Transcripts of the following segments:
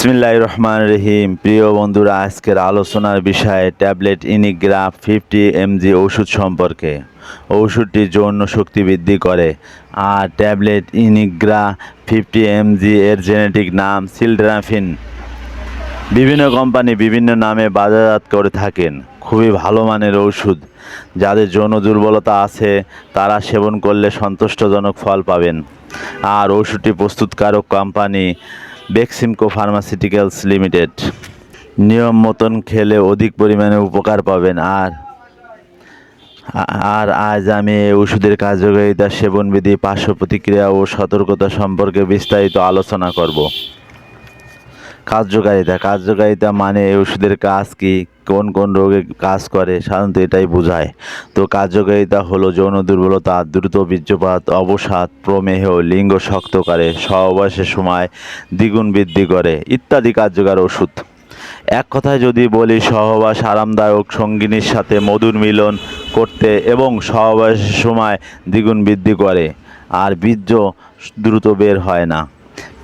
বিসমিল্লাহ রহমান রহিম। প্রিয় বন্ধুরা, আজকের আলোচনার বিষয়ে ট্যাবলেট ইনিগ্রা ফিফটি এমজি ওষুধ সম্পর্কে। ওষুধটি যৌন শক্তি বৃদ্ধি করে। আর ট্যাবলেট ইনিগ্রা ফিফটি এমজি এর জেনেটিক নাম সিলড্রাফিন। বিভিন্ন কোম্পানি বিভিন্ন নামে বাজারজাত করে থাকেন। খুবই ভালো মানের ওষুধ। যাদের যৌন দুর্বলতা আছে, তারা সেবন করলে সন্তুষ্টজনক ফল পাবেন। আর ওষুধটি প্রস্তুতকারক কোম্পানি বেক্সিমকো ফার্মাসিউটিক্যালস লিমিটেড। নিয়ম মতন খেলে অধিক পরিমাণে উপকার পাবেন। আর আর আজ আমি এই ওষুধের কার্যকারিতা, সেবনবিধি, পার্শ্ব প্রতিক্রিয়া ও সতর্কতা সম্পর্কে বিস্তারিত আলোচনা করব। কার্যকারিতা কার্যকারিতা মানে ওষুধের কাজ কি, কোন কোন রোগে কাজ করে, সাধারণত এটাই বোঝায়। তো কার্যকারিতা হলো যৌন দুর্বলতা, দ্রুত বীর্যপাত, অবসাদ, প্রমেহ, লিঙ্গ শক্ত করে সহবাসের সময় দ্বিগুণ বৃদ্ধি করে, ইত্যাদি কার্যকর ওষুধ। এক কথায় যদি বলি, সহবাস আরামদায়ক, সঙ্গিনীর সাথে মধুর মিলন করতে এবং সহবাসের সময় দ্বিগুণ বৃদ্ধি করে, আর বীর্য দ্রুত বের হয় না।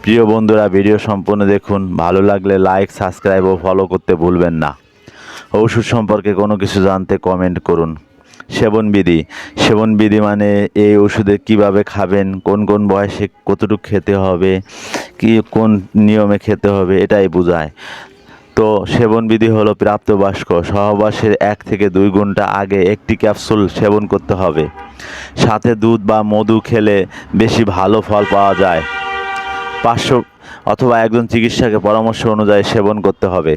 প্রিয় বন্ধুরা, ভিডিও সম্পূর্ণ দেখুন। ভালো লাগলে লাইক সাবস্ক্রাইব ও ফলো করতে ভুলবেন না। ওষুধ সম্পর্কে কোনো কিছু জানতে কমেন্ট করুন। সেবনবিধি সেবনবিধি মানে এই ওষুধে কীভাবে খাবেন, কোন কোন বয়সে কতটুকু খেতে হবে, কি কোন নিয়মে খেতে হবে, এটাই বোঝায়। তো সেবনবিধি হলো প্রাপ্তবয়স্ক। সহবাসের এক থেকে দুই ঘণ্টা আগে একটি ক্যাপসুল সেবন করতে হবে। সাথে দুধ বা মধু খেলে বেশি ভালো ফল পাওয়া যায়। পার্শ্ব অথবা একজন চিকিৎসকের পরামর্শ অনুযায়ী সেবন করতে হবে।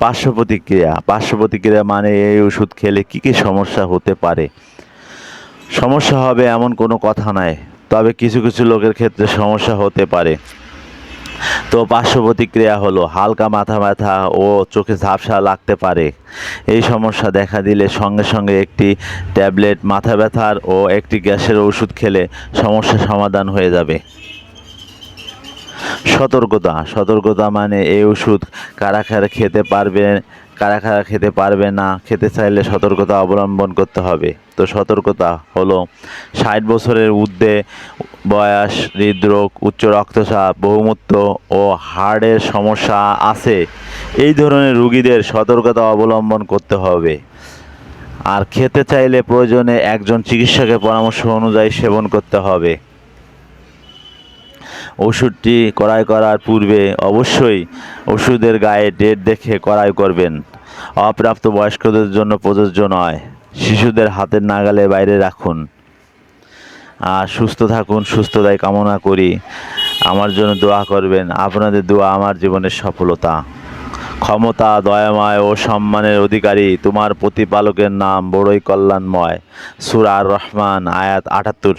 পার্শ্ব প্রতিক্রিয়া। পার্শ্ব প্রতিক্রিয়া মানে এই ওষুধ খেলে কী কী সমস্যা হতে পারে? সমস্যা হবে এমন কোনো কথা নাই, তবে কিছু কিছু লোকের ক্ষেত্রে সমস্যা হতে পারে। তো পার্শ্ব প্রতিক্রিয়া হলো হালকা মাথা ব্যথা ও চোখে ঝাপসা লাগতে পারে। এই সমস্যা দেখা দিলে সঙ্গে সঙ্গে একটি ট্যাবলেট মাথা ব্যথার ও একটি গ্যাসের ওষুধ খেলে সমস্যা সমাধান হয়ে যাবে। সতর্কতা। সতর্কতা মানে এই ওষুধ কারা কারা খেতে পারবে কারা কারা খেতে পারবে না, খেতে চাইলে সতর্কতা অবলম্বন করতে হবে। তো সতর্কতা হলো ষাট বছরের ঊর্ধ্বে বয়স, হৃদরোগ, উচ্চ রক্তচাপ, বহুমূত্র ও হার্টের সমস্যা আছে। এই ধরনের রুগীদের সতর্কতা অবলম্বন করতে হবে। আর খেতে চাইলে প্রয়োজনে একজন চিকিৎসকের পরামর্শ অনুযায়ী সেবন করতে হবে। ওষুধটি ক্রয় করার পূর্বে অবশ্যই ওষুধের গায়ে ডেট দেখে ক্রয় করবেন। অপ্রাপ্ত বয়স্কদের জন্য প্রযোজ্য নয়। শিশুদের হাতের নাগালে বাইরে রাখুন। আর সুস্থ থাকুন, সুস্থতায় কামনা করি। আমার জন্য দোয়া করবেন। আপনাদের দোয়া আমার জীবনের সফলতা। ক্ষমতা, দয়াময় ও সম্মানের অধিকারী তোমার প্রতিপালকের নাম বড়ই কল্যাণময়। সুরার রহমান আয়াত আটাত্তর।